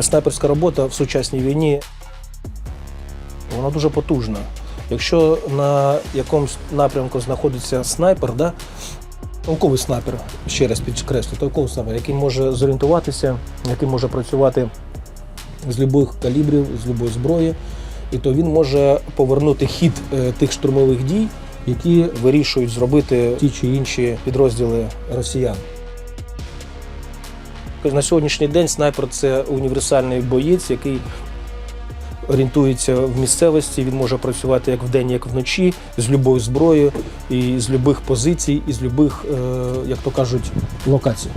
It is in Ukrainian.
снайперська робота в сучасній війні вона дуже потужна. Якщо на якомусь напрямку знаходиться снайпер, да, толковий снайпер, ще раз підкреслю, толковий снайпер, який може зорієнтуватися, який може працювати з будь-яких калібрів, з будь-якої зброї, і то він може повернути хід е, тих штурмових дій, які вирішують зробити ті чи інші підрозділи росіян. На сьогоднішній день снайпер це універсальний боєць, який орієнтується в місцевості. Він може працювати як вдень, як вночі, з будь-якою зброєю, і з будь-яких позицій, і з будь-яких, е, як то кажуть, локацій.